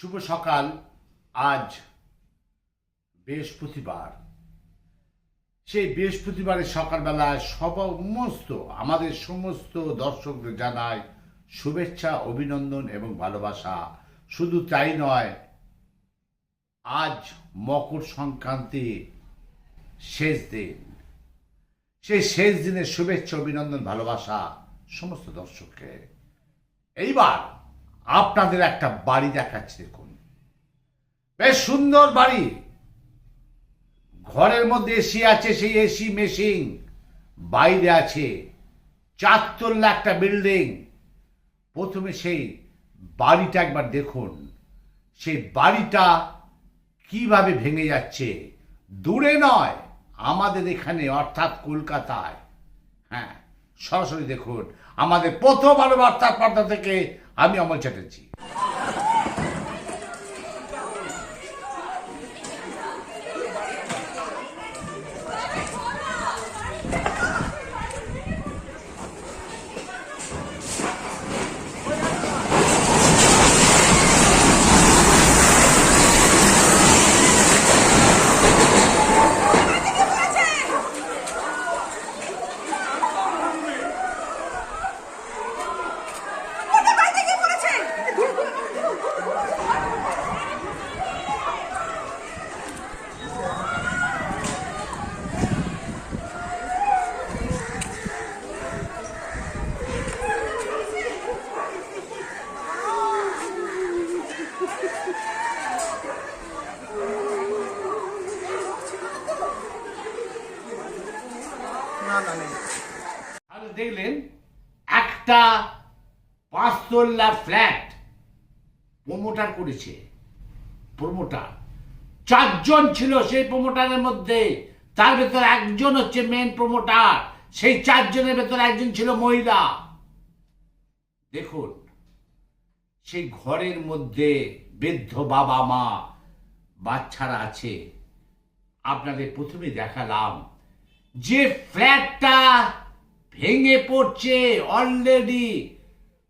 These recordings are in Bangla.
শুভ সকাল। আজ বৃহস্পতিবার। সেই বৃহস্পতিবারের সকালবেলায় সমস্ত, আমাদের সমস্ত দর্শকদের জানায় শুভেচ্ছা, অভিনন্দন এবং ভালোবাসা। শুধু তাই নয়, আজ মকর সংক্রান্তি শেষ দিন। সেই শেষ দিনের শুভেচ্ছা, অভিনন্দন, ভালোবাসা সমস্ত দর্শককে। এইবার আপনাদের একটা বাড়ি দেখাচ্ছি দেখুন। বেশ সুন্দর বাড়ি। ঘরের মধ্যে এসি আছে, সেই এসি মেশিন। বাইরে আছে চারতলা একটা বিল্ডিং। প্রথমে সেই বাড়িটা একবার দেখুন। সেই বাড়িটা কীভাবে ভেঙে যাচ্ছে? দূরে নয়, আমাদের এখানে, অর্থাৎ কলকাতায়। সরাসরি দেখুন। আমাদের প্রথম আলো বার্তা থেকে আমি অমল চ্যাটার্জি ওটা বাইরে গিয়ে পড়েছে দেখলেন একটা পাঁচতলা ফ্ল্যাট প্রমোটার করেছে, প্রমোটার। চারজন ছিল সেই প্রমোটারের মধ্যে, তার ভেতর একজন হচ্ছে মেন প্রমোটার সেই চারজনের ভেতর একজন ছিল মহিলা। দেখুন, সেই ঘরের মধ্যে বৃদ্ধ বাবা মা বাচ্চারা আছে। আপনাদের প্রথমে দেখালাম যে ফ্ল্যাটটা ভেঙে পড়ছে অলরেডি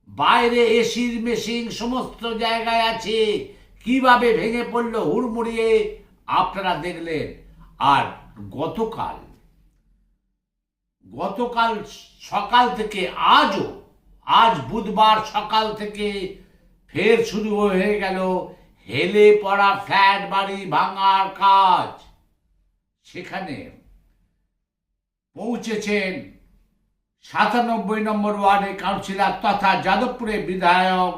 বাইরে এসির মেশিন সমস্ত জায়গায় আছে, কীভাবে ভেঙে পড়ল হুড়মুড়িয়ে আপনারা দেখলেন। আর গতকাল গতকাল সকাল থেকে, আজও, আজ বুধবার সকাল থেকে ফের শুরু হয়ে গেল হেলে পড়া ফ্ল্যাট বাড়ি ভাঙার কাজ। সেখানে পৌঁছেছেন। সাতানব্বই নম্বর ওয়ার্ডে কাউন্সিলর তথা যাদবপুরের বিধায়ক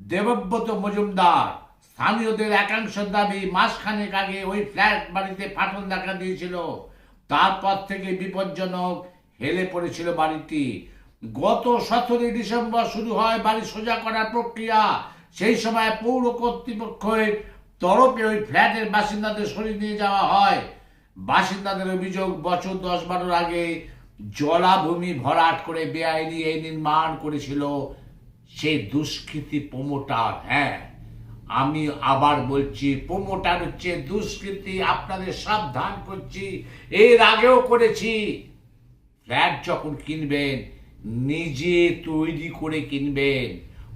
দেবব্রত মজুমদার। স্থানীয়দের একাংশ দাবি মাসখানেক আগে ওই ফ্ল্যাট বাড়িতে ফাটল দেখা দিয়েছিল। তারপর থেকে বিপজ্জনক হেলে পড়েছিল বাড়িটি। গত সতেরোই ডিসেম্বর শুরু হয় বাড়ি সোজা করার প্রক্রিয়া। সেই সময় পৌর কর্তৃপক্ষের তরফে ওই ফ্ল্যাটের বাসিন্দাদের সরিয়ে নিয়ে যাওয়া হয়। বাসিন্দাদের অভিযোগ, বছর দশ বারোর আগে জলাভূমি ভরাট করে বেআইনি এই নির্মাণ করেছিল সেই দুষ্কৃতি প্রমোটার হ্যাঁ। আমি আবার বলছি, প্রমোটার হচ্ছে দুষ্কৃতি, আপনাদের সাবধান করছি। এর আগেও করেছি। ফ্ল্যাট যখন কিনবেন, নিজে তৈরি করে কিনবেন,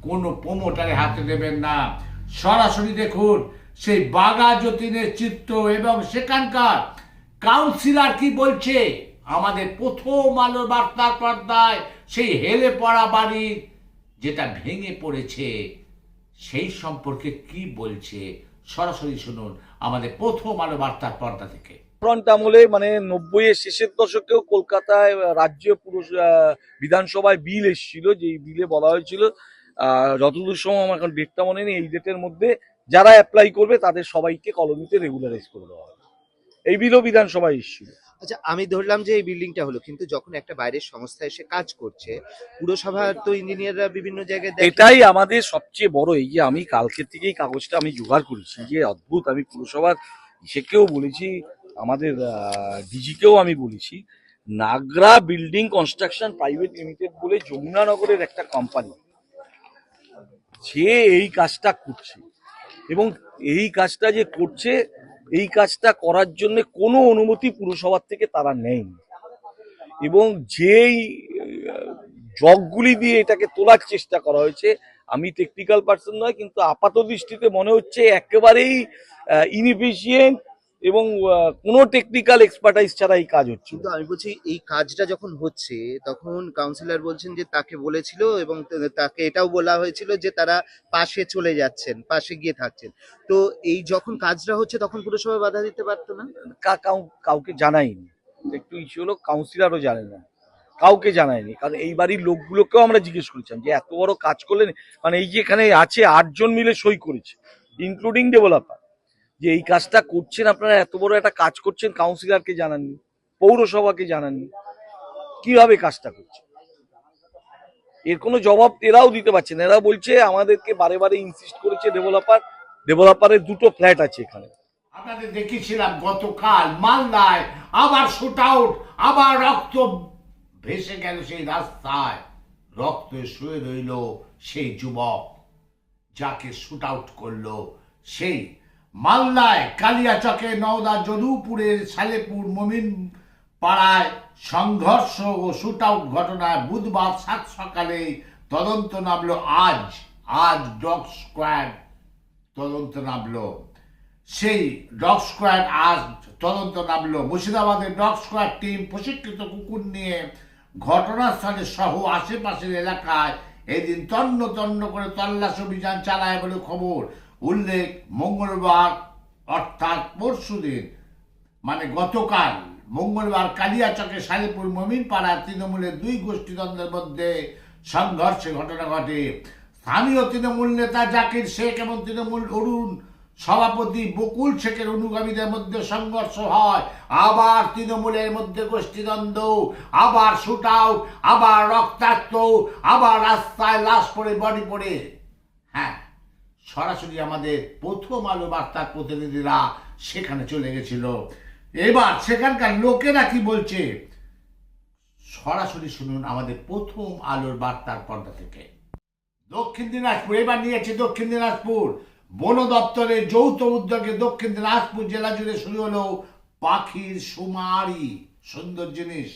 কোনো প্রমোটারে হাতে দেবেন না। সরাসরি দেখুন, সেই বাগা যতীনের চিত্র এবং সেখানকার কাউন্সিলর কি বলছে? আমাদের প্রথম আলোর বার্তার পর্দায় সেই হেলে পড়া বাড়ি যেটা ভেঙে পড়েছে, সেই সম্পর্কে কি বলছে? সরাসরি শুনুন আমাদের প্রথম আলো বার্তার পর্দা থেকে। ফ্রন্ট আমলে মানে নব্বই এর শেষের দশকেও কলকাতায় রাজ্য পুরুষ বিধানসভায় বিল এসেছিল যে বিলে বলা হয়েছিল যতদূর সময় আমার এখন ডেটটা মনে নেই, এই ডেটের মধ্যে যারা অ্যাপ্লাই করবে তাদের সবাইকে কলোনিতে রেগুলারাইজ করে দেওয়া হবে। এই বিলও বিধানসভায় এসেছিল আচ্ছা আমি ধরলাম যে এই বিল্ডিংটা হলো কিন্তু যখন একটা বাইরের সংস্থা এসে কাজ করছে পুরসভার তো ইঞ্জিনিয়াররা বিভিন্ন জায়গায় দেখে এটাই আমাদের সবচেয়ে বড় এই যে আমি কালকে থেকেই কাগজটা আমি জোগাড় করেছি যে অদ্ভুত আমি পুরসভার ইসেকেও বলেছি আমাদের ডিজিকেও আমি বলেছি Nagra building construction private limited বলে যমুনানগরের একটা কোম্পানি সে এই কাজটা করছে। এবং এই কাজটা যে করছে এই কাজটা করার জন্য কোনো অনুমতি পুরসভার থেকে তারা নেয়নি। এবং যেই জগগুলি দিয়ে এটাকে তোলার চেষ্টা করা হয়েছে, আমি টেকনিক্যাল পার্সন নয়, কিন্তু আপাত দৃষ্টিতে মনে হচ্ছে একেবারেই ইনএফিসিয়েন্ট এবং কোনো টেকনিক্যাল এক্সপার্টাইজ ছাড়া এই কাজ হচ্ছে কিন্তু আমি বলছি এই কাজটা যখন হচ্ছে তখন কাউন্সিলর বলছেন যে তাকে বলেছিল এবং তাকে এটাও বলা হয়েছিল যে তারা পাশে চলে যাচ্ছেন পাশে গিয়ে থাকছেন। তো এই যখন কাজটা হচ্ছে তখন পুরসভা বাধা দিতে পারতো না? কা- কাউ- কাউকে জানাইনি। একটু ইস্যু হলো কাউন্সিলরও জানে না। কাউকে জানায়নি। কারণ এই বাড়ির লোকগুলোকেও আমরা জিজ্ঞেস করেছিলাম যে এত বড় কাজ করলেন? মানে এই যে এখানে আছে আটজন মিলে সই করেছে ইনক্লুডিং ডেভেলপার যে এই কাজটা করছেন, আপনারা এত বড় একটা কাজ করছেন কাউন্সিলরকে জানাননি, পৌরসভাকে জানাননি। কীভাবে কাজটা করছে এর কোনো জবাব এরাও দিতে পারছে না। এরা বলছে, আমাদেরকে বারে বারে ইনসিস্ট করেছে ডেভেলপার ডেভেলপারের দুটো ফ্ল্যাট আছে এখানে। আপনাদের দেখিয়েছিলাম গতকাল মালদায় আবার শুট আউট আবার রক্ত ভেসে গেল সেই রাস্তায়। রক্তে শুয়ে রইল সেই যুবক, যাকে শুট আউট করল সেই মালদায় কালিয়াচকে, নওদা যদুপুরের সালেপুর মমিন পাড়ায় সংঘর্ষ ও শুট আউট ঘটনায় বুধবার সাত সকালে তদন্ত নামলো আজ আজ ডগ স্কোয়াড তদন্ত নামলো। সেই ডগ স্কোয়াড আজ তদন্ত নামলো। মুর্শিদাবাদের ডগ স্কোয়াড টিম প্রশিক্ষিত কুকুর নিয়ে ঘটনাস্থলে সহ আশেপাশের এলাকায় এদিন তন্ন তন্ন করে তল্লাশ অভিযান চালায় বলে খবর। উল্লেখ মঙ্গলবার, অর্থাৎ পরশুদিন মানে গতকাল মঙ্গলবার কালিয়াচকে সালেপুর মমিন পাড়া তৃণমূলের দুই গোষ্ঠীদ্বন্দ্বের মধ্যে সংঘর্ষে ঘটনা ঘটে। স্থানীয় তৃণমূল নেতা জাকির শেখ এবং তৃণমূল অরুণ সভাপতি বকুল শেখের অনুগামীদের মধ্যে সংঘর্ষ হয়। আবার তৃণমূলের মধ্যে গোষ্ঠীদ্বন্দ্ব, আবার শুট আবার রক্তাক্ত, আবার রাস্তায় লাশ পড়ে, বডি পড়ে। হ্যাঁ। সরাসরি আমাদের প্রথম আলো বার্তার প্রতিনিধিরা সেখানে চলে গেছিল। এবার সেখানকার লোকেরা কি বলছে? সরাসরি শুনুন আমাদের প্রথম আলোর বার্তার পর্দা থেকে। দক্ষিণ দিনাজপুর, এবার নিয়েছে দক্ষিণ দিনাজপুর। বন দপ্তরের যৌথ উদ্যোগে দক্ষিণ দিনাজপুর জেলা জুড়ে শুরু হলো পাখির সুমারি সুন্দর জিনিস।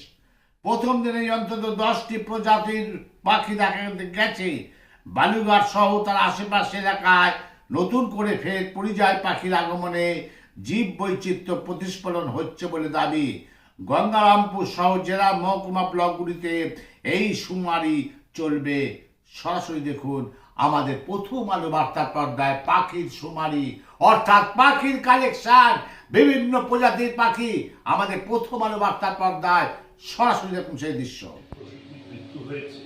প্রথম দিনে অন্তত দশটি প্রজাতির পাখি দেখা গেছে। বালুঘাট সহ তার আশেপাশে এলাকায় নতুন করে ফের পরিযায়ী পাখির আগমনে জীব বৈচিত্র্য প্রতিস্ফলন হচ্ছে বলে দাবি। গঙ্গারামপুর সহ জেলা মহকুমা ব্লকগুলিতে এই সুমারি চলবে। সরাসরি দেখুন আমাদের প্রথম আলো বার্তা পর্দায় পাখির সুমারি, অর্থাৎ পাখির কালেকশন বিভিন্ন প্রজাতির পাখি আমাদের প্রথম আলো বার্তা পর্দায়। সরাসরি দেখুন সেই দৃশ্য। হয়েছে,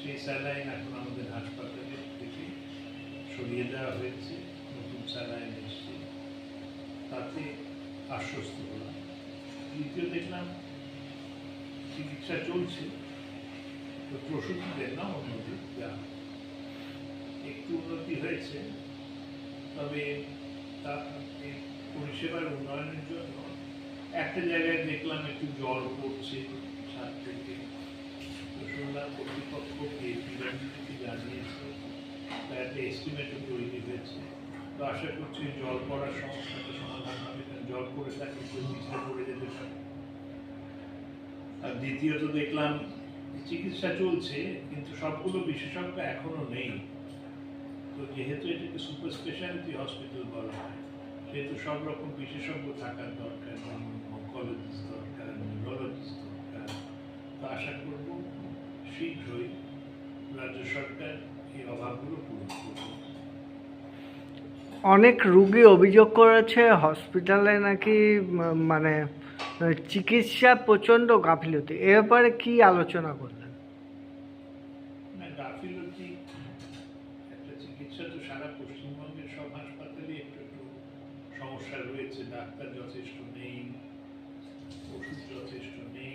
সেই স্যালাইন এখন আমাদের হাসপাতালে থেকে সরিয়ে দেওয়া হয়েছে, নতুন স্যালাইন এসছে তাতে আশ্বস্ত হলাম। দ্বিতীয় দেখলাম, চিকিৎসা চলছে। তো না অন্যদের যা একটু উন্নতি হয়েছে। তবে তা পরিষেবার উন্নয়নের জন্য একটা জায়গায় দেখলাম একটু জল পড়ছে ছাদ থেকে। শুনলাম কর্তৃপক্ষকে পিডব্লিউডিকে জানিয়েছে। তার একটা এস্টিমেটও তৈরি হয়েছে। তো আশা করছি জল পড়ার সমস্যাটা সমাধান হবে জল পড়ে থাকলে নিচে পড়ে যেতে পারে। আর দ্বিতীয়ত দেখলাম চিকিৎসা চলছে, কিন্তু সবগুলো বিশেষজ্ঞ এখনও নেই। তো যেহেতু এটাকে সুপার স্পেশালিটি হসপিটাল বলা হয়, সেহেতু সব রকম বিশেষজ্ঞ থাকার দরকার অঙ্কোলজিস্ট দরকার নিউরোলজিস্ট দরকার। তো আশা করব শীঘ্রই রাজ্য সরকার অনেক রুগী অভিযোগ করেছে, হসপিটালে নাকি মানে চিকিৎসা প্রচণ্ড গাফিলতি। এ ব্যাপারে কি আলোচনা করলেন? ডাক্তার যথেষ্ট নেই, ওষুধ যথেষ্ট নেই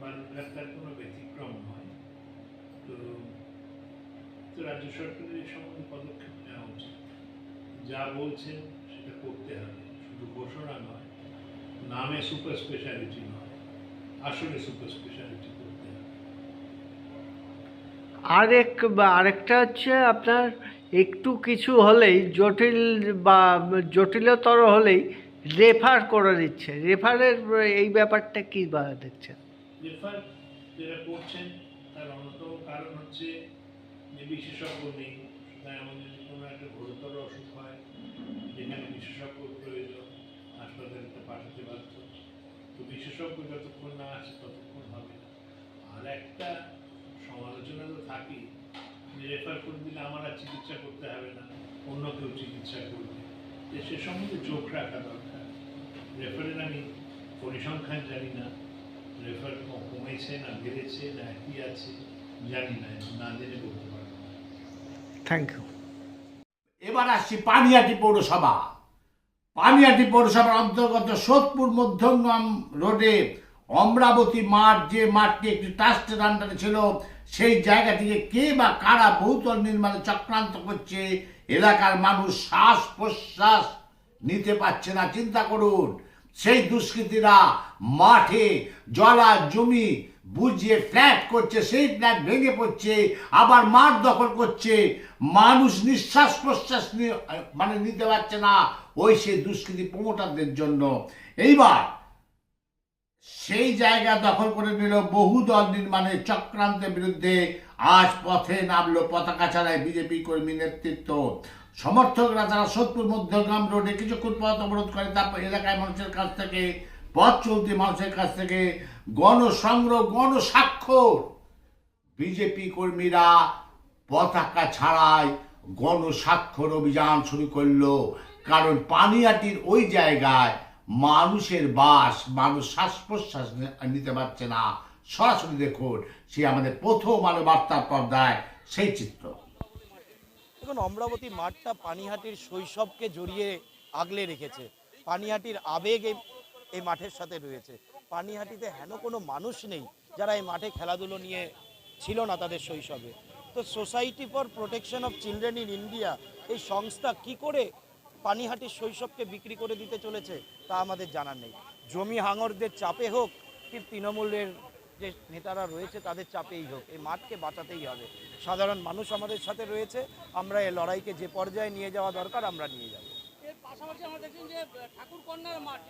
বালুরঘাট তার কোনো ব্যতিক্রম নয়। তো রাজ্য সরকারের এই সম্বন্ধে পদক্ষেপ নেওয়া উচিত। যা বলছেন সেটা করতে হবে। শুধু ঘোষণা নয় নামে সুপার স্পেশালিটি নয় আসলে সুপার স্পেশালিটি করতে হবে। আরেক বা আরেকটা হচ্ছে আপনার একটু কিছু হলেই জটিল বা জটিলতর হলেই রেফার করে দিচ্ছে রেফারের এই ব্যাপারটা কী বা দেখছেন? রেফার যারা করছেন তার অন্যতম কারণ হচ্ছে যে বিশেষজ্ঞ নেই, সুতরাং এমন যদি কোনো একটা গুরুতর অসুখ হয়, যেখানে বিশেষজ্ঞ প্রয়োজন, হাসপাতালে পাঠাতে বাধ্য। তো বিশেষজ্ঞ যতক্ষণ না আসে ততক্ষণ হবে না। আর একটা সমালোচনা তো থাকেই রেফার করে দিলে আমার আর চিকিৎসা করতে হবে না, অন্য কেউ চিকিৎসা করবে। সে সম্বন্ধে চোখ রাখা দরকার। রেফারের আমি পরিসংখ্যান জানি না, রেফার কমেছে না বেড়েছে না কি আছে, জানি না না জেনে বলতে থ্যাংক ইউ এবার আসছি পানিয়াটি পৌরসভা। পানিয়াটি পৌরসভার অন্তর্গত সোদপুর মধ্যমগ্রাম রোডে অমরাবতী মাঠ, যে মাঠটি একটি ট্রাস্টের আন্ডারে ছিল, সেই জায়গাটিকে কে বা কারা বহুতল নির্মাণে চক্রান্ত করছে, এলাকার মানুষ শ্বাস প্রশ্বাস নিতে পারছে না। চিন্তা করুন, সেই দুষ্কৃতীরা মাঠে জলা জমি বুঝিয়ে ফ্ল্যাট করছে, সেই ফ্ল্যাট ভেঙে পড়ছে, আবার মাঠ দখল করছে। মানুষ নিঃশ্বাস প্রশ্বাস মানে নিতে পারছে না ওই সেই দুষ্কৃতী প্রমোটারদের জন্য। এইবার সেই জায়গা দখল করে নিল বহু বহুদল নির্মাণের চক্রান্তের বিরুদ্ধে। আজ পথে নামলো পতাকা ছাড়ায় বিজেপি কর্মী নেতৃত্ব। সমর্থকরা যারা সোদপুর মধ্যগ্রাম রোডে কিছুক্ষণ পথ অবরোধ করে তারপর এলাকায় মানুষের কাছ থেকে পথ চলতি মানুষের কাছ থেকে গণসংগ্রহ, গণস্বাক্ষর। বিজেপি কর্মীরা পতাকা ছাড়াই গণস্বাক্ষর অভিযান শুরু করল। কারণ পানিয়াটির ওই জায়গায় মানুষের বাস, মানুষ শ্বাস প্রশ্বাস নিতে পারছে না। সরাসরি দেখুন, সে আমাদের প্রথম আলো বার্তার পর্দায় সেই চিত্র। দেখুন, অমরাবতী মাঠটা পানিহাটির শৈশবকে জড়িয়ে আগলে রেখেছে। পানিহাটির আবেগ এই মাঠের সাথে রয়েছে। পানিহাটিতে হেন কোনো মানুষ নেই যারা এই মাঠে খেলাধুলো নিয়ে ছিল না তাদের শৈশবে। তো society for protection of children in India এই সংস্থা কি করে পানিহাটির শৈশবকে বিক্রি করে দিতে চলেছে তা আমাদের জানার নেই। জমি হাঙরদের চাপে হোক কি তৃণমূলের যে নেতারা রয়েছে তাদের চাপেই হোক, এই মাঠকে বাঁচাতেই হবে। সাধারণ মানুষ আমাদের সাথে রয়েছে, আমরা এই লড়াইকে যে পর্যায়ে নিয়ে যাওয়া দরকার আমরা নিয়ে যাব। এর পাশাপাশি আমরা যে ঠাকুর কন্যার মাঠ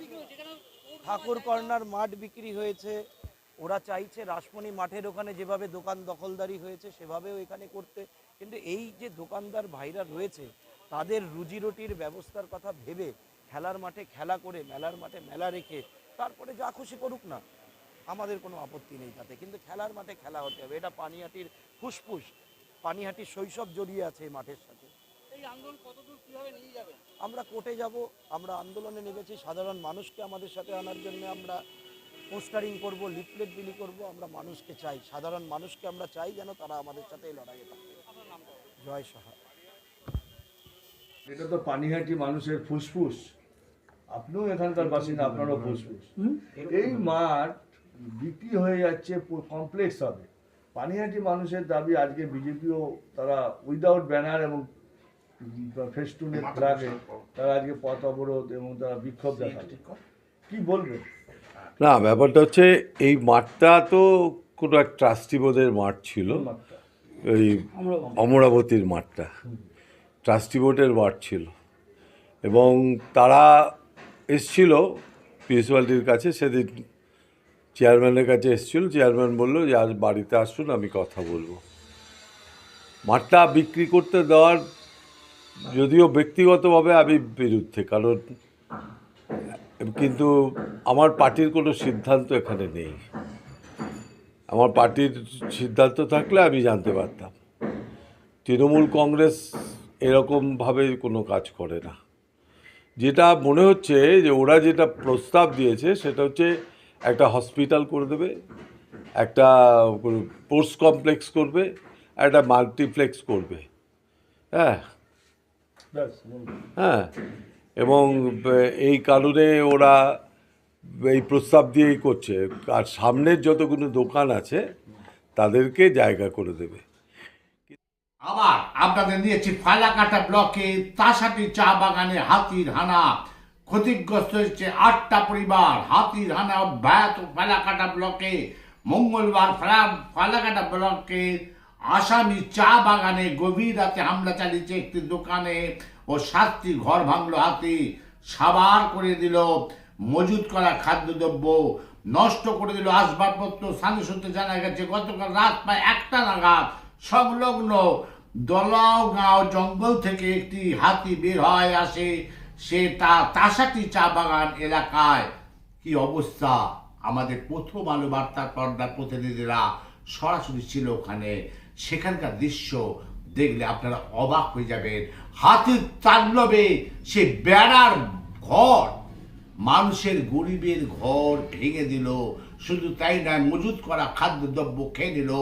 বিক্রি ঠাকুর কর্নার মাঠ বিক্রি হয়েছে। ওরা চাইছে রাসমণি মাঠের ওখানে যেভাবে দোকান দখলদারি হয়েছে, সেভাবেও এখানে করতে। কিন্তু এই যে দোকানদার ভাইরা রয়েছে, তাদের রুজি রুটির ব্যবস্থার কথা ভেবে খেলার মাঠে খেলা করে, মেলার মাঠে মেলা রেখে তারপরে যা খুশি করুক না, আমাদের কোনো আপত্তি নেই তাতে। কিন্তু খেলার মাঠে খেলা হতে হবে। এটা পানিহাটির ফুসফুস, পানিহাটির শৈশব জড়িয়ে আছে এই মাঠের সাথে। আমরা কোর্টে যাব আমরা আন্দোলনে নেমেছি সাধারণ মানুষকে আমাদের সাথে আনার জন্য আমরা পোস্টারিং করব লিফলেট বিলি করব আমরা মানুষকে চাই সাধারণ মানুষকে আমরা চাই যেন তারা আমাদের সাথে এই লড়াইয়ে থাকে জয় সাহা। এটা তো পানিহাটি মানুষের ফুসফুস। আপনিও এখানকার বাসিন্দা আপনারও ফুসফুস। এই মাঠ বিক্রি হয়ে যাচ্ছে কমপ্লেক্স হবে। পানিহাটি মানুষের দাবি আজকে বিজেপিও তারা উইদাউট ব্যানার এবং ফেস্টুনের ফ্ল্যাগে তারা আজকে পথ অবরোধ এবং তারা বিক্ষোভ দেখাচ্ছে। কি বলবেন না ব্যাপারটা হচ্ছে এই মাঠটা তো কোনো এক ট্রাস্টি বোর্ডের মাঠ ছিল? ওই অমরাবতীর মাঠটা। ট্রাস্টি বোর্ডের মাঠ ছিল। এবং তারা এসছিল মিউনিসিপ্যালিটির কাছে সেদিন চেয়ারম্যানের কাছে এসেছিল। চেয়ারম্যান বলল যে আজ বাড়িতে আসুন আমি কথা বলব। মাঠটা বিক্রি করতে দেওয়ার যদিও ব্যক্তিগতভাবে আমি বিরুদ্ধে, কারণ, কিন্তু আমার পার্টির কোনো সিদ্ধান্ত এখানে নেই। আমার পার্টির সিদ্ধান্ত থাকলে আমি জানতে পারতাম। তৃণমূল কংগ্রেস এরকমভাবে কোনো কাজ করে না। যেটা মনে হচ্ছে যে ওরা যেটা প্রস্তাব দিয়েছে সেটা হচ্ছে একটা হসপিটাল করে দেবে, একটা স্পোর্টস কমপ্লেক্স করবে, একটা মাল্টিপ্লেক্স করবে। হ্যাঁ। হ্যাঁ এবং এই কারণে ওরা এই প্রস্তাব দিয়েই করছে। আর সামনের যতগুলো দোকান আছে তাদেরকে জায়গা করে দেবে। আবার আপনাদের নিয়েছি ফালাকাটা ব্লকে তাসাটি চা বাগানে হাতির হানা। ক্ষতিগ্রস্ত হয়েছে আটটা পরিবার হাতির হানা অব্যাহত ফালাকাটা ব্লকে। মঙ্গলবার ফালাকাটা ব্লকে আসামি চা বাগানে গভীর রাতে হামলা চালিয়েছে একটি দোকানে ও সাতটি ঘর ভাঙলো হাতি। সাবার করে দিল, মজুত করা খাদ্যদ্রব্য নষ্ট করে দিল। আসবাবপত্র স্থানীয় সূত্রে জানা গেছে, গতকাল রাত প্রায় একটা নাগাদ সংলগ্ন দলাওগাঁও জঙ্গল থেকে একটি হাতি বের হয় আসে। সে তা তাসাটি চা বাগান এলাকায়। কি অবস্থা? আমাদের প্রথম আলো বার্তার পর্দার প্রতিনিধিরা সরাসরি ছিল ওখানে। সেখানকার দৃশ্য দেখলে আপনারা অবাক হয়ে যাবেন। হাতির তাণ্ডবে সে বেড়ার ঘর মানুষের গরিবের ঘর ভেঙে দিল। শুধু তাই নয় মজুত করা খাদ্যদ্রব্য খেয়ে নিল।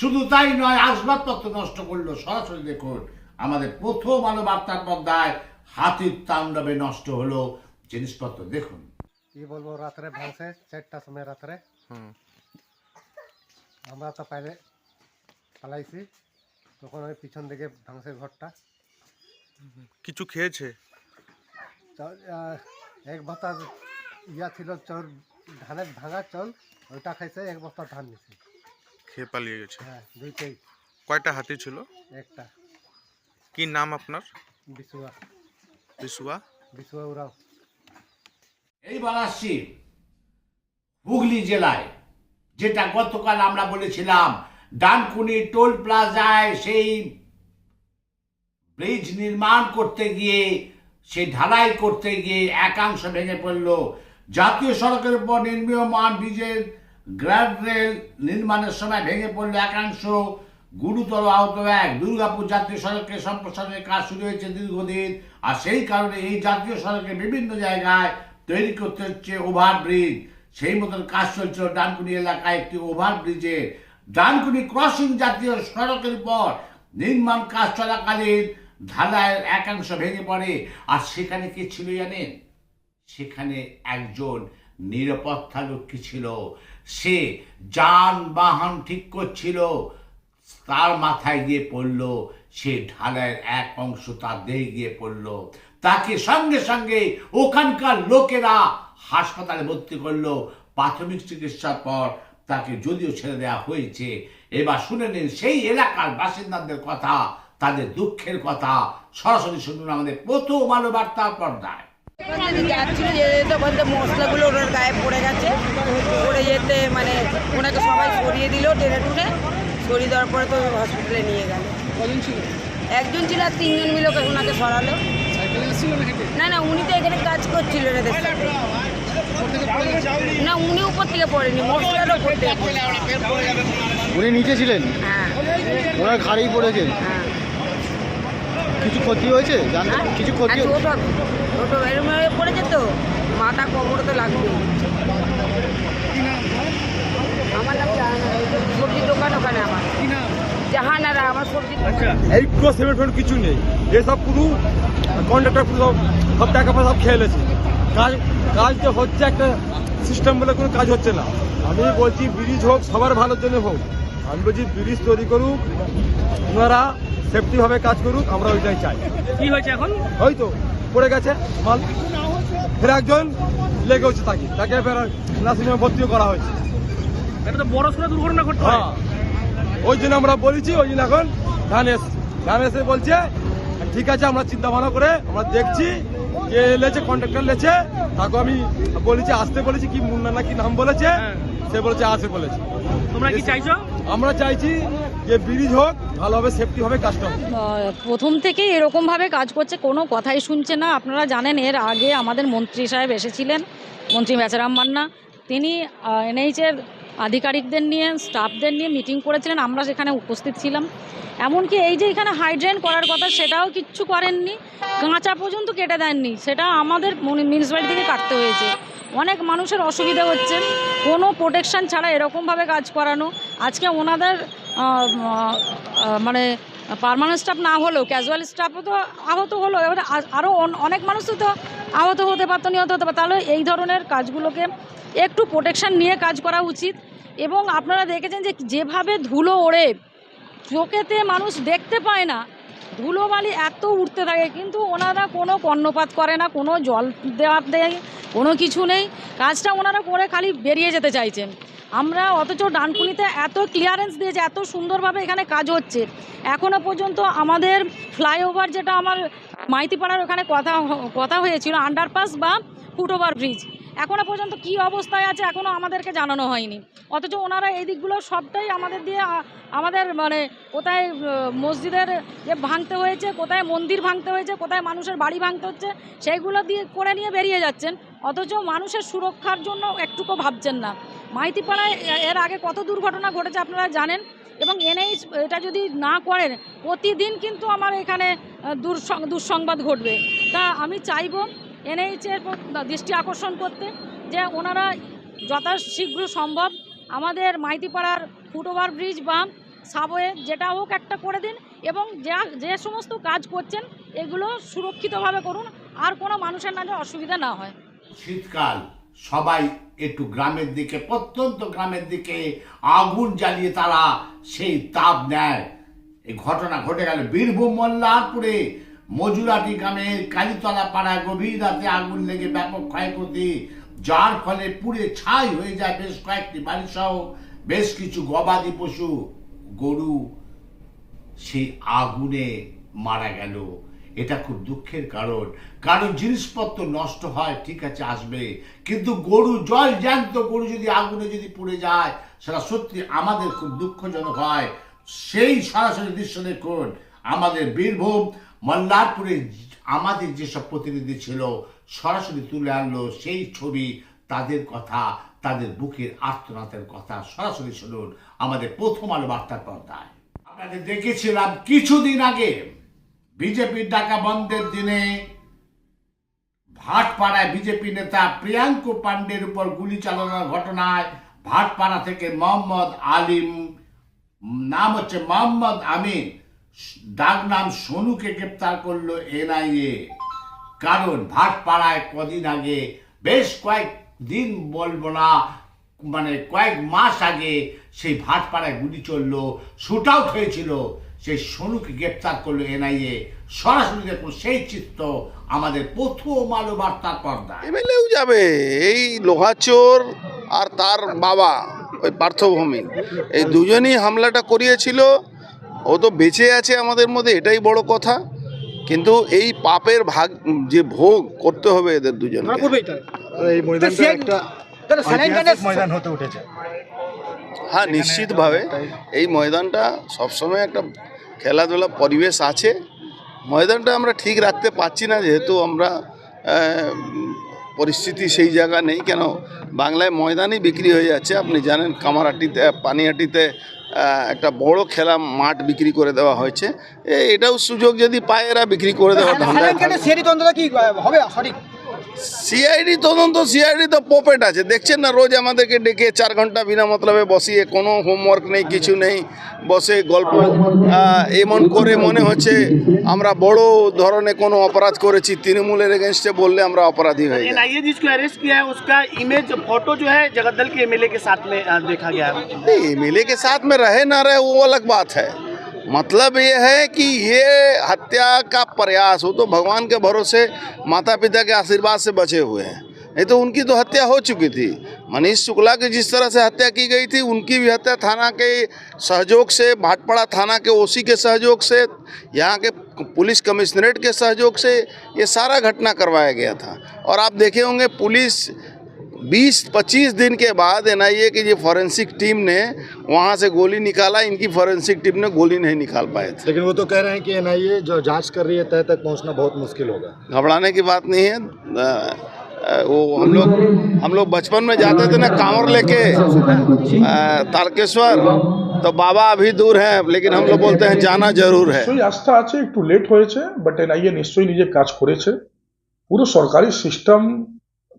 শুধু তাই নয় আসবাবপত্র নষ্ট করল। সরাসরি দেখুন আমাদের প্রথম আলো বার্তার পর্দায় হাতির তাণ্ডবে নষ্ট হলো। জিনিসপত্র দেখুন। কি বলব রাত্রে ভাঙছে চারটার সময় রাত্রে। আমরা তো পাইলে পালাইছি তখন ওই পিছন দিকে ভাঙছে ঘরটা। কিছু খেয়েছে? এক বস্তা ইয়া ছিল চল ধানের ভাঙা চল ওইটা খাইছে এক বস্তা ধান নিছে খেয়ে পালিয়ে গেছে। হ্যাঁ দুইটাই কয়টা হাতি ছিল? একটা। কি নাম আপনার? বিশুয়া। বিশুয়া? বিশুয়া উরাও। এইবার আসছি হুগলি জেলায় যেটা গতকাল আমরা বলেছিলাম ডানকুনি টোল প্লাজায় সেই ব্রিজ নির্মাণ করতে গিয়ে, সেই ঢালাই করতে গিয়ে একাংশ ভেঙে পড়ল। জাতীয় সড়কের উপর নির্মীয়মান ব্রিজের গ্র্যাড রেল নির্মাণের সময় ভেঙে পড়ল একাংশ। গুরুতর আহত এক দুর্গাপুর জাতীয় সড়কে সম্প্রসারণের কাজ শুরু হয়েছে দীর্ঘদিন, আর সেই কারণে এই জাতীয় সড়কে বিভিন্ন জায়গায় তৈরি করতে হচ্ছে ওভার ব্রিজ সেই মতন কাজ চলছিল ডানকুনি এলাকায় একটি ওভার ব্রিজে ডানকুনি ক্রসিং জাতীয় সড়কের পর নির্মাণ কাজ চলাকালীন ঢালাইয়ের একাংশ ভেঙে পড়ে। আর সেখানে কি ছিল জানেন? সেখানে একজন নিরাপত্তা রক্ষী ছিল? সে যানবাহন ঠিক করছিল, তার মাথায় গিয়ে পড়ল, সে ঢালাইয়ের এক অংশ তার দেহে গিয়ে পড়ল। তাকে সঙ্গে সঙ্গে ওখানকার লোকেরা হাসপাতালে ভর্তি করল। প্রাথমিক চিকিৎসার পর তাকে যদিও ছেড়ে দেওয়া হয়েছে এবার শুনে নিন সেই এলাকার বাসিন্দাদের কথা তাদের দুঃখের কথা সরাসরি শুনুন আমাদের প্রথম আলো বার্তার পর্দায় যাচ্ছিল যেতে যেতে বলতে মশলাগুলো ওনার গায়ে পড়ে গেছে। পড়ে যেতে মানে ওনাকে সবাই সরিয়ে দিল টেনে টুনে। সরিয়ে দেওয়ার পরে তো হসপিটালে নিয়ে গেল। একজন ছিল আর তিনজন মিলে ওনাকে সরালো। না না উনি তো এখানে কাজ করছিল এদের না উনি উপর থেকে পড়েনি মশলার উপর থেকে উনি নিচে ছিলেন? হ্যাঁ। ওনার ঘাড়েই পড়েছেন হ্যাঁ। কিছু ক্ষতি হয়েছে? কিছু আর ছোট ছোট এরম পড়েছে তো মাথা কোমরে তো লাগবে আমার নাম সবজির দোকান ওখানে আমার। জাহানারা আমার সবজির দোকান। এই পুরো সিমেন্ট কিছু নেই। এসব পুরো কন্ট্রাক্টর পুরো সব সব টাকা পয়সা সব খেয়ে কাজ কাজ তো হচ্ছে একটা সিস্টেম বলে কোনো কাজ হচ্ছে না। আমি বলছি ব্রিজ হোক সবার ভালোর জন্য হোক আমি বলছি ব্রিজ তৈরি করুক ওনারা সেফটিভাবে কাজ করুক আমরা ওইটাই চাই। কি হয়েছে এখন? ওই তো পড়ে গেছে মাল। ফের একজন লেগে হচ্ছে তাকে তাকে ফের নার্সিংহোমে ভর্তিও করা হয়েছে। এটা তো বড় সড়ো দুর্ঘটনা ঘটতে হ্যাঁ। ওই জন্য আমরা বলেছি ওই জন্য এখন ধান এসছে ধান এসে বলছে ঠিক আছে আমরা চিন্তা ভাবনা করে আমরা দেখছি কে লেছে কন্ট্রাক্টর লেছে তাকে আমি বলেছি আসতে বলেছি কি মুন্না না কি নাম বলেছে সে বলেছে আসে বলেছে। তোমরা কি চাইছো? আমরা চাইছি যে ব্রিজ হোক ভালোভাবে সেফটি হবে কাজটা প্রথম থেকে এরকমভাবে কাজ করছে কোনো কথাই শুনছে না। আপনারা জানেন এর আগে আমাদের মন্ত্রী সাহেব এসেছিলেন মন্ত্রী বেচারাম মান্না। তিনি এনএইচের আধিকারিকদের নিয়ে স্টাফদের নিয়ে মিটিং করেছিলেন। আমরা সেখানে উপস্থিত ছিলাম। এমনকি এই যে এখানে হাইড্রেন করার কথা, সেটাও কিচ্ছু করেননি। কাঁচা পর্যন্ত কেটে দেননি। সেটা আমাদের মিউনিসিপ্যালিটি থেকে কাটতে হয়েছে। অনেক মানুষের অসুবিধা হচ্ছে। কোনো প্রোটেকশন ছাড়া এরকমভাবে কাজ করানো। আজকে ওনাদের মানে পারমানেন্ট স্টাফ না হলেও ক্যাজুয়াল স্টাফও তো আহত হলো। এবার আরও অন- অনেক মানুষই তো আহত হতে পারতো, নিহত হতে পারতো। তাহলে এই ধরনের কাজগুলোকে একটু প্রোটেকশান নিয়ে কাজ করা উচিত। এবং আপনারা দেখেছেন যে যেভাবে ধুলো ওড়ে চোখেতে মানুষ দেখতে পায় না। ধুলোবালি এত উঠতে থাকে, কিন্তু ওনারা কোনো কর্ণপাত করে না, কোনো জল দেওয়া দেয় কোনো কিছু নেই। কাজটা ওনারা করে খালি বেরিয়ে যেতে চাইছেন। আমরা অথচ ডানকুনিতে এত ক্লিয়ারেন্স দিয়েছে, এত সুন্দরভাবে এখানে কাজ হচ্ছে। এখনও পর্যন্ত আমাদের ফ্লাইওভার যেটা আমার মাইতিপাড়ার ওখানে কথা কথা হয়েছিল আন্ডারপাস বা ফুটওভার ব্রিজ এখনও পর্যন্ত কি অবস্থায় আছে এখনও আমাদেরকে জানানো হয়নি। অথচ ওনারা এই দিকগুলো সবটাই আমাদের দিয়ে আমাদের মানে কোথায় মসজিদের যে ভাঙতে হয়েছে, কোথায় মন্দির ভাঙতে হয়েছে, কোথায় মানুষের বাড়ি ভাঙতে হচ্ছে, সেইগুলো দিয়ে করে নিয়ে বেরিয়ে যাচ্ছেন। অথচ মানুষের সুরক্ষার জন্য একটুকু ভাবছেন না। মাইতিপাড়ায় এর আগে কত দুর্ঘটনা ঘটেছে আপনারা জানেন? এবং এনএইচ এটা যদি না করেন, প্রতিদিন কিন্তু আমার এখানে দুঃসংবাদ ঘটবে। তা আমি চাইব এনএইচের দৃষ্টি আকর্ষণ করতে যে ওনারা যথাশীঘ্র সম্ভব আমাদের মাইতিপাড়ার ফুটওভার ব্রিজ বা সাবওয়ে যেটা হোক একটা করে দিন এবং যা, যে সমস্ত কাজ করছেন এগুলো সুরক্ষিতভাবে করুন, আর কোনো মানুষের না অসুবিধা না হয়। শীতকাল, সবাই একটু গ্রামের দিকে, প্রত্যন্ত গ্রামের দিকে আগুন জ্বালিয়ে তারা সেই তাপ নেয়। এই ঘটনা ঘটে গেল বীরভূম মল্লারপুরে। মজুরাটি গ্রামের কালীতলা পাড়ায় গভীর রাতে আগুন লেগে ব্যাপক ক্ষয়ক্ষতি। যার ফলে পুড়ে ছাই হয়ে যায় বেশ কয়েকটি বাড়ি সহ বেশ কিছু গবাদি পশু, গরু, সেই আগুনে মারা গেল। এটা খুব দুঃখের কারণ। কারণ জিনিসপত্র নষ্ট হয়, ঠিক আছে, আসবে। কিন্তু গরু, জল জ্যান্ত গরু যদি আগুনে যদি পুড়ে যায়, সেটা সত্যি আমাদের খুব দুঃখজনক হয়। সেই সরাসরি দৃশ্য দেখুন। আমাদের বীরভূম, মল্লারপুরে আমাদের যেসব প্রতিনিধি ছিল, সরাসরি তুলে আনলো সেই ছবি তাদের কথা, তাদের বুকের আর্তনাথের কথা সরাসরি শুনুন আমাদের প্রথম আলো বার্তার পর্দায়। আপনাদের দেখেছিলাম কিছুদিন আগে বিজেপির ডাকা বন্ধের দিনে ভাটপাড়ায় বিজেপি নেতা প্রিয়াঙ্ক পাণ্ডের উপর গুলি চালানোর ঘটনায় ভাটপাড়া থেকে মোহাম্মদ আলিম, নাম হচ্ছে মোহাম্মদ আমিন ডাক নাম সোনুকে গ্রেপ্তার করল এনআইএ। কারণ ভাটপাড়ায় কদিন আগে, বেশ কয়েক দিন বলব না মানে কয়েক মাস আগে সেই ভাটপাড়ায় গুলি চলল শুট আউট হয়েছিল। সেই সোনুকে গ্রেপ্তার করল এনআইএ। সরাসরি দেখুন সেই চিত্র আমাদের প্রথম আলো বার্তার পর্দায় এমএলএও যাবে। এই লোহাচোর আর তার বাবা, ওই পার্থভূমি। এই দুজনই হামলাটা করিয়েছিল। ও তো বেঁচে আছে আমাদের মধ্যে এটাই বড় কথা। কিন্তু এই পাপের ভাগ যে ভোগ করতে হবে এদের দুজনকে। এই ময়দানটা একটা ময়দান হতে উঠেছে। হ্যাঁ নিশ্চিতভাবে এই ময়দানটা সবসময় একটা খেলাধুলা পরিবেশ আছে। ময়দানটা আমরা ঠিক রাখতে পারছি না যেহেতু আমরা পরিস্থিতি সেই জায়গা নেই। কেন? বাংলায় ময়দানই বিক্রি হয়ে যাচ্ছে। আপনি জানেন কামারহাটিতে পানিহাটিতে একটা বড় খেলা মাঠ বিক্রি করে দেওয়া হয়েছে। এটাও সুযোগ যদি পায় এরা বিক্রি করে দেওয়া হবে? থাকে। সিআইডি তদন্ত সিআইডি তো পপেট আছে দেখছেন না রোজ আমাদেরকে ডেকে চার ঘন্টা বিনা মতলবে বসিয়ে কোনো হোমওয়ার্ক নেই কিছু নেই বসে গল্প আহ, এমন করে মনে হচ্ছে আমরা বড় ধরনের কোনো অপরাধ করেছি তৃণমূলের এগেনস্টে বললে আমরা অপরাধী হয়ে যাই एनआईए जिसको अरेस्ट किया है उसका इमेज फोटो जो है जगत दल के एमएलए के साथ में अ, देखा गया है एमएलए के साथ में रहे ना रहे वो अलग बात है मतलब ये है कि ये हत्या का प्रयास हो तो भगवान के भरोसे माता पिता के आशीर्वाद से बचे हुए हैं। नहीं तो उनकी तो हत्या हो चुकी थी। मनीष शुक्ला की जिस तरह से हत्या की गई थी, उनकी भी हत्या थाना के सहयोग से, भाटपाड़ा थाना के ओसी के सहयोग से, यहाँ के पुलिस कमिश्नरेट के सहयोग से ये सारा घटना करवाया गया था। और आप देखे होंगे, पुलिस 20-25 दिन के बाद एनआईए की जो फॉरेंसिक टीम ने वहाँ से गोली निकाला इनकी फॉरेंसिक टीम ने गोली नहीं निकाल पाए थे लेकिन वो तो कह रहे हैं कि एनआईए जो जांच कर रही है तय तक पहुंचना बहुत मुश्किल होगा घबराने की बात नहीं है अ, अ, वो हम लोग हम लोग बचपन में जाते थे ना कांवर लेके अ, तारकेश्वर तो बाबा अभी दूर हैं लेकिन हम लोग बोलते हैं जाना जरूर है নিশ্চয়ই আস্থা আছে একটু লেট হয়েছে বাট এনআইএ নিশ্চয়ই নিজের কাজ করেছে পুরো সরকারি সিস্টেম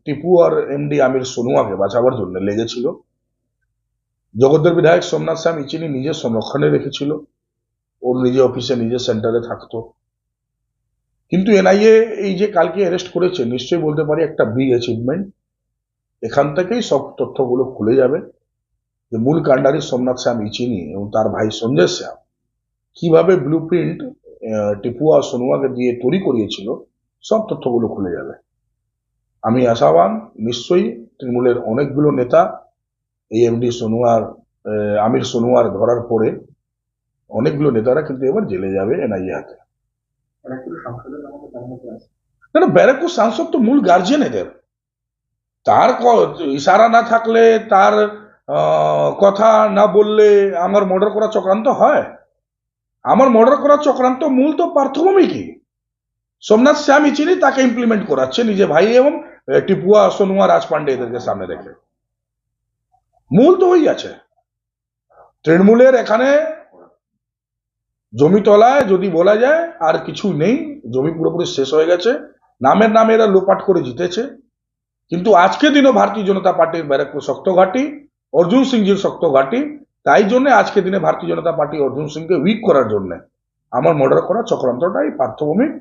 টিপু আর এমডি আমির সোনুয়াকে বাঁচাবার জন্য লেগেছিল। জগদ্দল বিধায়ক সোমনাথ শ্যাম ইচিনি নিজের সংরক্ষণে রেখেছিল। ওর নিজে অফিসে নিজের সেন্টারে থাকতো। কিন্তু এনআইএ এই যে কালকে অ্যারেস্ট করেছে, নিশ্চয়ই বলতে পারি একটা বিগ অ্যাচিভমেন্ট এখান থেকেই সব তথ্যগুলো খুলে যাবে যে মূল কাণ্ডারি সোমনাথ শ্যাম ইচিনি এবং তার ভাই সঞ্জয় শ্যাম কীভাবে ব্লু প্রিন্ট টিপু আর সোনুয়াকে দিয়ে তৈরি করিয়েছিল, সব তথ্যগুলো খুলে যাবে। আমি আশাবান, নিশ্চয়ই তৃণমূলের অনেকগুলো নেতা, এই এমডি সোনুয়ার আমির সোনুয়ার ধরার পরে অনেকগুলো নেতারা কিন্তু এবার জেলে যাবে এনআইএ হাতে। না না, ব্যারাকপুর সাংসদ তো মূল গার্জিয়ান এদের। তার ক- ইশারা না থাকলে, তার কথা না বললে আমার মর্ডার করা চক্রান্ত হয়। আমার মর্ডার করা চক্রান্ত মূল তো পার্থভূমিকই সোমনাথ শ্যাম ইচিনি তাকে ইমপ্লিমেন্ট করাচ্ছে নিজে ভাই এবং টিপুয়া সোনুয়া রাজ পান্ডে এদেরকে সামনে রেখে। মূল তো ওই আছে। তৃণমূলের এখানে জমি তলায় যদি বলা যায়, আর কিছু নেই, জমি পুরোপুরি শেষ হয়ে গেছে। নামের নামে এরা লোপাট করে জিতেছে। কিন্তু আজকে দিনও ভারতীয় জনতা পার্টির ব্যারাকপুর শক্ত ঘাঁটি, অর্জুন সিংজির শক্ত ঘাঁটি, তাই জন্য আজকে দিনে ভারতীয় জনতা পার্টি অর্জুন সিংকে উইক করার জন্য। আমার মর্ডার করা চক্রান্তটাই পার্থভূমিক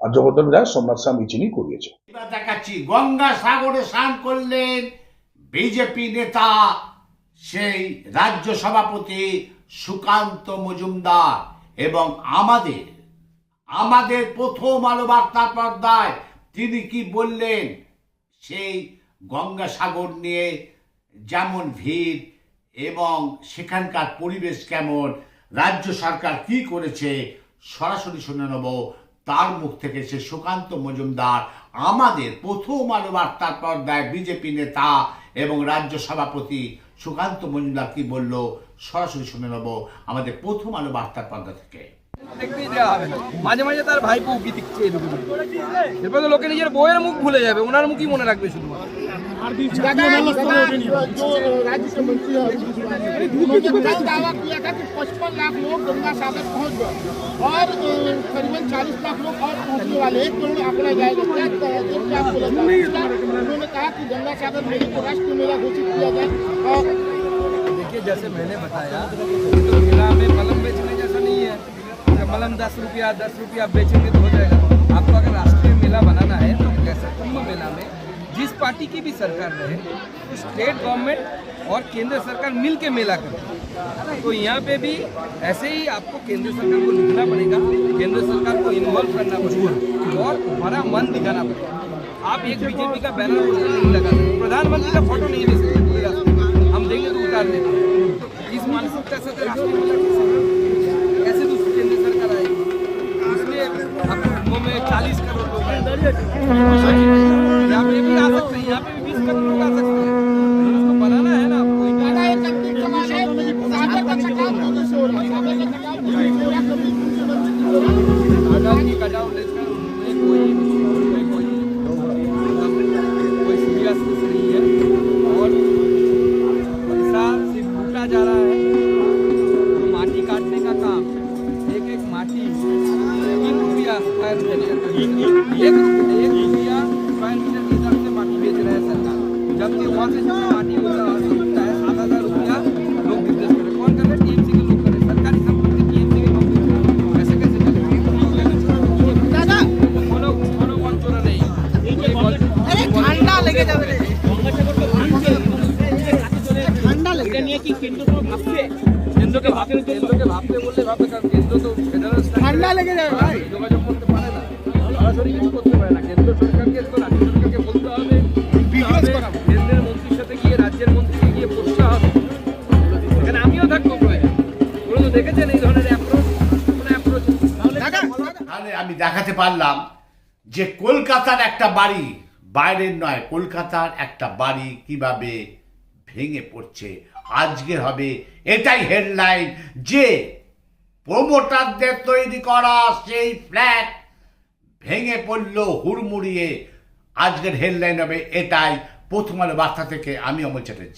আর জগদ্দল রায় সোমনাথ শ্যাম ইচিনি করিয়েছে দেখাচ্ছি, গঙ্গা সাগরে স্নান করলেন বিজেপি নেতা সেই রাজ্য সভাপতি সুকান্ত মজুমদার এবং আমাদের আমাদের প্রথম আলো বার্তার পর্দায় তিনি কি বললেন? সেই গঙ্গাসাগর নিয়ে যেমন ভিড় এবং সেখানকার পরিবেশ কেমন, রাজ্য সরকার কি করেছে, সরাসরি শুনে নেব তার মুখ থেকে সে সুকান্ত মজুমদার আমাদের প্রথম আলো বার্তার পর্দায় বিজেপি নেতা এবং রাজ্য সভাপতি সুকান্ত মজুমদার কি বলল, সরাসরি শুনে নেব আমাদের প্রথম আলো বার্তার পর্দা থেকে। মাঝে মাঝে তার ভাইপো উকি এরপর লোকে নিজের বইয়ের মুখ ভুলে যাবে, ওনার মুখই মনে রাখবে শুধু दावा किया था कि पचपन लाख लोग गंगा सागर पहुँच गए। और करीबन चालीस लाख लोग और पहुँचने वाले एक करोड़ आंकड़ा जाएगा क्या उन्होंने कहा कि गंगा सागर मेले को राष्ट्र मेला घोषित किया जाए। और देखिए जैसे मैंने बताया तो मेला में मलम बेचने जैसा नहीं है। मलम दस रुपया दस रुपया बेचेंगे तो हो जाएगा। आपको अगर राष्ट्रीय मेला बनाना है तो कैसे कुंभ मेला में जिस पार्टी की भी सरकार रहे स्टेट गवर्नमेंट और केंद्र सरकार मिल के मेला करे। तो यहाँ पे भी ऐसे ही आपको केंद्र सरकार को लिखना पड़ेगा, केंद्र सरकार को इन्वॉल्व करना पड़ेगा और हमारा मन दिखाना पड़ेगा। आप एक बीजेपी का बैनर नहीं लगा सकते। प्रधानमंत्री का फ़ोटो नहीं दे सकते। हम देंगे तो उतार देंगे। इस मानसिकता से राष्ट्रीय कैसे दूसरी केंद्र सरकार आएगी? आपको कुंभों में चालीस करोड़ लोग यहाँ पे भी आ सकते हैं, यहाँ पे भी बीस कदम लोग आ सकते हैं। কেন্দ্র ভাবতে কেন্দ্র ভাবতে কারণ কেন্দ্র তো ফেডারেল ঠান্ডা লেগে যাবে ভাই। যোগাযোগ করতে পারে না। সরাসরি কিছু করতে পারে না। কেন্দ্র সরকারকে তো রাজ্য সরকারকে বলতে হবে। কেন্দ্রের মন্ত্রীর সাথে গিয়ে রাজ্যের মন্ত্রীকে গিয়ে বসতে হবে। এখানে আমিও থাকব প্রয়োজন তো দেখেছেন এই ধরনের অ্যাপ্রোচ অ্যাপ্রোচ আমি দেখাতে পারলাম যে কলকাতার একটা বাড়ি বাইরের নয় কলকাতার একটা বাড়ি কীভাবে ভেঙে পড়ছে। আজকে হবে। এটাই হেডলাইন যে প্রমোটারদের তৈরি করা সেই ফ্ল্যাট ভেঙে পড়ল হুড়মুড়িয়ে। আজকের হেডলাইন হবে এটাই। প্রথম আলো বার্তা থেকে আমি অমল চ্যাটার্জি।